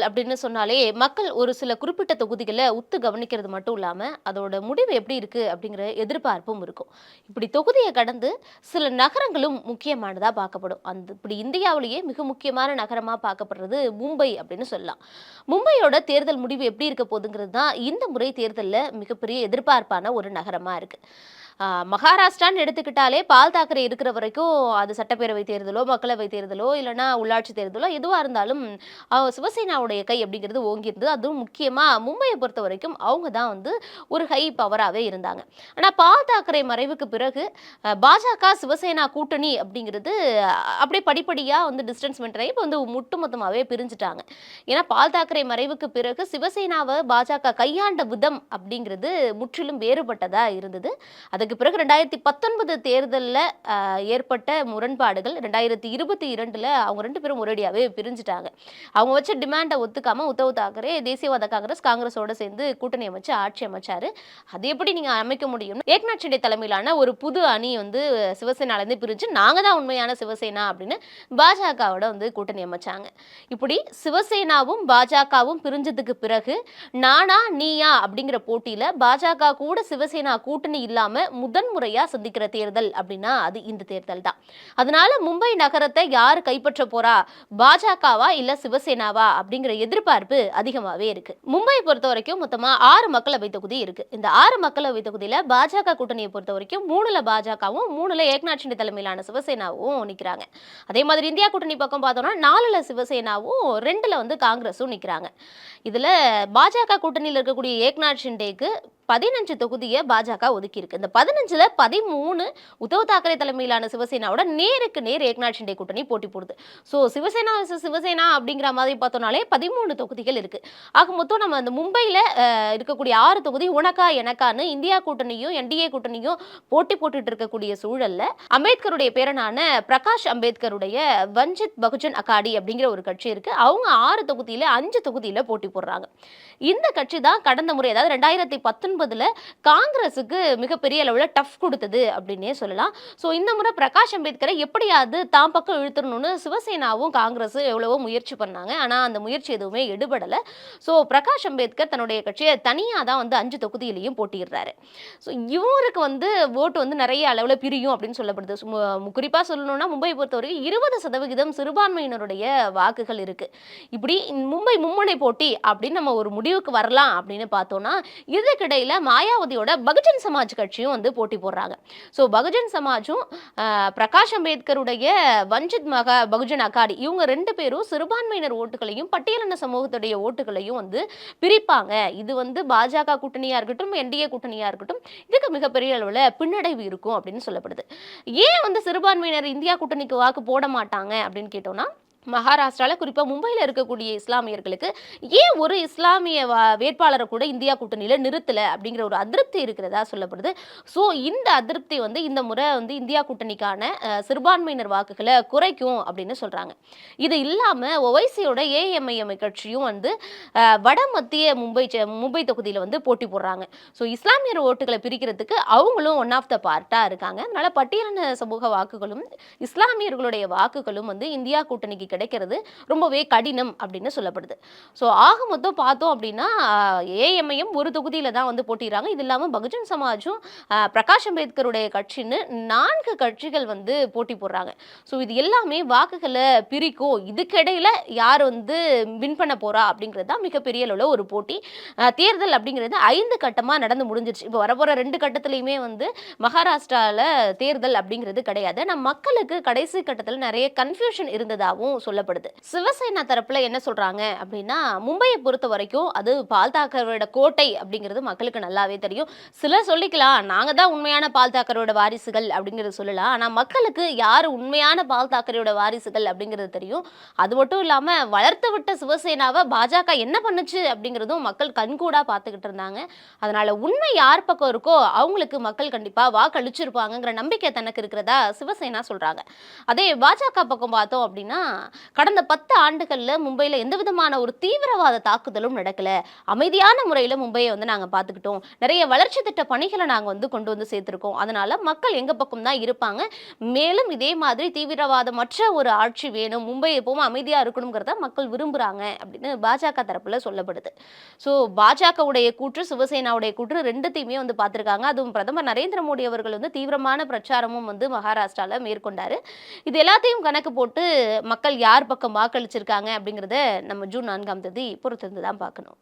தேர்தல் அப்படின்னு சொன்னாலே மக்கள் ஒரு சில குறிப்பிட்ட தொகுதிகளை உத்து கவனிக்கிறது மட்டும் இல்லாமல் அதோட முடிவு எப்படி இருக்கு அப்படிங்கிற எதிர்பார்ப்பும் இருக்கும். இப்படி தொகுதியை கடந்து சில நகரங்களும் முக்கியமானதாக பார்க்கப்படும். அந்த இப்படி இந்தியாவிலேயே மிக முக்கியமான நகரமாக பார்க்கப்படுறது மும்பை அப்படின்னு சொல்லலாம். மும்பையோட தேர்தல் முடிவு எப்படி இருக்க போகுதுங்கிறது தான் இந்த முறை தேர்தலில் மிகப்பெரிய எதிர்பார்ப்பான ஒரு நகரமாக இருக்குது மகாராஷ்டிரான்னு எடுத்துக்கிட்டாலே பால் தாக்கரே இருக்கிற வரைக்கும் அது சட்டப்பேரவை தேர்தலோ மக்களவை தேர்தலோ இல்லைனா உள்ளாட்சி தேர்தலோ எதுவாக இருந்தாலும் சிவசேனாவுடைய கை அப்படிங்கிறது ஓங்கியிருந்தது அதுவும் முக்கியமாக மும்பையை பொறுத்த வரைக்கும் அவங்க தான் வந்து ஒரு ஹை பவராகவே இருந்தாங்க. ஆனால் பால் தாக்கரே மறைவுக்கு பிறகு பாஜக சிவசேனா கூட்டணி அப்படிங்கிறது அப்படியே படிப்படியாக வந்து டிஸ்டன்ஸ் மெயின்டைன் இப்போ வந்து ஒட்டுமொத்தமாகவே பிரிஞ்சுட்டாங்க. ஏன்னா பால் தாக்கரே மறைவுக்கு பிறகு சிவசேனாவை பாஜக கையாண்ட விதம் அப்படிங்கிறது முற்றிலும் வேறுபட்டதாக இருந்தது. அதுக்கு பிறகு ரெண்டாயிரத்தி பத்தொன்பது தேர்தலில் ஏற்பட்ட முரண்பாடுகள் ரெண்டாயிரத்தி இருபத்தி இரண்டில் அவங்க ரெண்டு பேரும் ஒரேடியாகவே பிரிஞ்சுட்டாங்க. அவங்க வச்ச டிமாண்டை ஒத்துக்காமல் உத்தவ் தாக்கரே தேசியவாத காங்கிரஸ் காங்கிரஸோட சேர்ந்து கூட்டணி அமைச்சு ஆட்சி அமைச்சார். அது எப்படி நீங்கள் அமைக்க முடியும் ஏக்நாத் ஷிண்டே தலைமையிலான ஒரு புது அணி வந்து சிவசேனாலேருந்து பிரிஞ்சு நாங்கள் தான் உண்மையான சிவசேனா அப்படின்னு பாஜகவோட வந்து கூட்டணி அமைச்சாங்க. இப்படி சிவசேனாவும் பாஜகவும் பிரிஞ்சதுக்கு பிறகு நானா நீயா அப்படிங்கிற போட்டியில் பாஜக கூட சிவசேனா கூட்டணி இல்லாமல் முதன்முறையாக சந்திக்கிற தேர்தல் அப்படின்னா அது இந்த தேர்தல் தான். அதனால மும்பை நகரத்தை யார் கைப்பற்ற போறா? பாஜகவா இல்ல சிவசேனாவா அப்படிங்கிற எதிர்பார்ப்பு அதிகமாகவே இருக்கு. மும்பையை பொறுத்த வரைக்கும் மொத்தமா ஆறு மக்களவை தொகுதி இருக்கு. இந்த ஆறு மக்களவை தொகுதியில பாஜக கூட்டணியை பொறுத்த வரைக்கும் மூணுல பாஜகவும் மூணுல ஏக்நாத் ஷிண்டே தலைமையிலான சிவசேனாவும் நிற்கிறாங்க அதே மாதிரி இந்தியா கூட்டணி பக்கம் பார்த்தோம்னா நாலுல சிவசேனாவும் ரெண்டுல வந்து காங்கிரஸும் நிற்கிறாங்க இதுல பாஜக கூட்டணியில் இருக்கக்கூடிய ஏக்நாத் ஷிண்டேக்கு பதினஞ்சு தொகுதியை பாஜக ஒதுக்கியிருக்கு. இந்த பதினஞ்சில் பதிமூணு உத்தவ் தாக்கரே தலைமையிலான சிவசேனாவோட நேருக்கு நேர் ஏக்நாத் ஷிண்டே கூட்டணி போட்டி போடுது. ஸோ சிவசேனா சிவசேனா அப்படிங்கிற மாதிரி பார்த்தோம்னாலே பதிமூணு தொகுதிகள் இருக்கு. ஆக மொத்தம் நம்ம அந்த மும்பையில் இருக்கக்கூடிய ஆறு தொகுதி உனக்கா எனக்கான்னு இந்தியா கூட்டணியும் என்டிஏ கூட்டணியும் போட்டி போட்டுட்டு இருக்கக்கூடிய சூழல்ல அம்பேத்கருடைய பேரனான பிரகாஷ் அம்பேத்கருடைய வஞ்சித் பகுஜன் அகாடி அப்படிங்கிற ஒரு கட்சி இருக்கு. அவங்க ஆறு தொகுதியில் அஞ்சு தொகுதியில் போட்டி போடுறாங்க. இந்த கட்சி தான் கடந்த முறை அதாவது ரெண்டாயிரத்தி பத்தொன்பதுல காங்கிரஸுக்கு மிகப்பெரிய அளவில் டஃப் கொடுத்தது அப்படின்னே சொல்லலாம். ஸோ இந்த முறை பிரகாஷ் அம்பேத்கரை எப்படியாவது தாம் பக்கம் இழுத்துடணும்னு சிவசேனாவும் காங்கிரஸும் எவ்வளவோ முயற்சி பண்ணாங்க. ஆனால் அந்த முயற்சி எதுவுமே எடுபடலை. ஸோ பிரகாஷ் அம்பேத்கர் தன்னுடைய கட்சியை தனியாக தான் வந்து அஞ்சு தொகுதியிலையும் போட்டிடுறாரு ஸோ இவருக்கு வந்து ஓட்டு வந்து நிறைய அளவில் பிரியும் அப்படின்னு சொல்லப்படுது. குறிப்பாக சொல்லணும்னா மும்பை பொறுத்தவரைக்கும் இருபது சதவிகிதம் சிறுபான்மையினருடைய வாக்குகள் இருக்குது இப்படி மும்பை மும்முனை போட்டி அப்படின்னு நம்ம ஒரு முடிவுக்கு வரலாம் அப்படின்னு பார்த்தோம்னா இதற்கிடையில் மாயாவதியோட பகுஜன் சமாஜ் கட்சியும் வந்து போட்டி போடுறாங்க. ஸோ பகுஜன் சமாஜும் பிரகாஷ் அம்பேத்கருடைய வஞ்சித் மகா பகுஜன் அகாடி இவங்க ரெண்டு பேரும் சிறுபான்மையினர் ஓட்டுகளையும் பட்டியலின சமூகத்துடைய ஓட்டுகளையும் வந்து பிரிப்பாங்க. இது வந்து பாஜக கூட்டணியாக இருக்கட்டும் என்டிஏ கூட்டணியாக இருக்கட்டும் இதுக்கு மிகப்பெரிய அளவில் பின்னடைவு இருக்கும் அப்படின்னு சொல்லப்படுது. ஏன் வந்து சிறுபான்மையினர் இந்தியா கூட்டணிக்கு வாக்கு போட மாட்டாங்க அப்படின்னு கேட்டோம்னா மகாராஷ்டிராவில் குறிப்பாக மும்பையில் இருக்கக்கூடிய இஸ்லாமியர்களுக்கு ஏன் ஒரு இஸ்லாமிய வா- வேட்பாளரை கூட இந்தியா கூட்டணியில் நிறுத்தலை அப்படிங்கிற ஒரு அதிருப்தி இருக்கிறதா சொல்லப்படுது. ஸோ இந்த அதிருப்தி வந்து இந்த முறை வந்து இந்தியா கூட்டணிக்கான சிறுபான்மையினர் வாக்குகளை குறைக்கும் அப்படின்னு சொல்கிறாங்க இது இல்லாமல் ஒவைசியோட ஏஎம்ஐஎம்ஐ கட்சியும் வந்து வட மத்திய மும்பை மும்பை தொகுதியில் வந்து போட்டி போடுறாங்க. ஸோ இஸ்லாமியர் ஓட்டுகளை பிரிக்கிறதுக்கு அவங்களும் ஒன் ஆஃப் த பார்ட்டாக இருக்காங்க. அதனால் பட்டியலின சமூக வாக்குகளும் இஸ்லாமியர்களுடைய வாக்குகளும் வந்து இந்தியா கூட்டணிக்கு கிடைக்கிறது ரொம்பவே கடினம் அப்படின்னு சொல்லப்படுது. ஸோ ஆக மொத்தம் பார்த்தோம் அப்படின்னா ஏஎம்ஐயும் ஒரு தொகுதியில் தான் வந்து போட்டிடுறாங்க இது இல்லாமல் பகுஜன் சமாஜும் பிரகாஷ் அம்பேத்கருடைய கட்சின்னு நான்கு கட்சிகள் வந்து போட்டி போடுறாங்க. ஸோ இது எல்லாமே வாக்குகளை பிரிக்கும். இதுக்கிடையில் யார் வந்து வின் பண்ண போகிறா அப்படிங்கிறது தான் மிகப்பெரிய அளவில் ஒரு போட்டி. தேர்தல் அப்படிங்கிறது ஐந்து கட்டமாக நடந்து முடிஞ்சிருச்சு. இப்போ வரப்போகிற ரெண்டு கட்டத்துலையுமே வந்து மகாராஷ்டிராவில் தேர்தல் அப்படிங்கிறது கிடையாது. நம்ம மக்களுக்கு கடைசி கட்டத்தில் நிறைய கன்ஃபியூஷன் இருந்ததாகவும் சொல்லப்படுது. சிவசேனா தரப்புல என்ன சொல்றாங்க அப்படின்னா மும்பையை பொறுத்த வரைக்கும் அது பால் தாக்கரோட கோட்டை அப்படிங்கிறது மக்களுக்கு நல்லாவே தெரியும். சிலர் சொல்லிக்கலாம் நாங்க தான் உண்மையான பால் தாக்கரோட வாரிசுகள் அப்படிங்கிறது சொல்லலாம். ஆனா மக்களுக்கு யார் உண்மையான பால் தாக்கரோட வாரிசுகள் அப்படிங்கிறது தெரியும். அது மட்டும் இல்லாம வளர்த்து விட்ட சிவசேனாவை பாஜக என்ன பண்ணுச்சு அப்படிங்கிறதும் மக்கள் கண்கூடா பார்த்துக்கிட்டு இருந்தாங்க. அதனால உண்மை யார் பக்கம் இருக்கோ அவங்களுக்கு மக்கள் கண்டிப்பா வாக்களிச்சிருப்பாங்கிற நம்பிக்கை தனக்கு இருக்கிறதா சிவசேனா சொல்றாங்க. அதே பாஜக பக்கம் பார்த்தோம் அப்படின்னா கடந்த பத்து ஆண்டுகளில் மும்பையில் எந்த விதமான ஒரு தீவிரவாத தாக்குதலும் நடக்கல. அமைதியான முறையில் மும்பையை வந்து நாங்கள் பார்த்துக்கிட்டோம். நிறைய வளர்ச்சி திட்ட பணிகளை நாங்கள் வந்து கொண்டு வந்து சேர்த்துருக்கோம். அதனால மக்கள் எங்க பக்கம் தான் இருப்பாங்க. மேலும் இதே மாதிரி தீவிரவாதமற்ற ஒரு ஆட்சி வேணும் மும்பை எப்பவும் அமைதியாக இருக்கணுங்கிறத மக்கள் விரும்புறாங்க அப்படின்னு பாஜக தரப்புல சொல்லப்படுது. ஸோ பாஜகவுடைய கூற்று சிவசேனாவுடைய கூற்று ரெண்டுத்தையுமே வந்து பார்த்துருக்காங்க. அதுவும் பிரதமர் நரேந்திர மோடி அவர்கள் வந்து தீவிரமான பிரச்சாரமும் வந்து மகாராஷ்டிராவில் மேற்கொண்டார். இது எல்லாத்தையும் கணக்கு போட்டு மக்கள் யார் பக்கம் வாக்களிச்சிருக்காங்க அப்படிங்கிறத நம்ம ஜூன் நான்காம் தேதி பொறுத்திருந்து தான் பார்க்கணும்.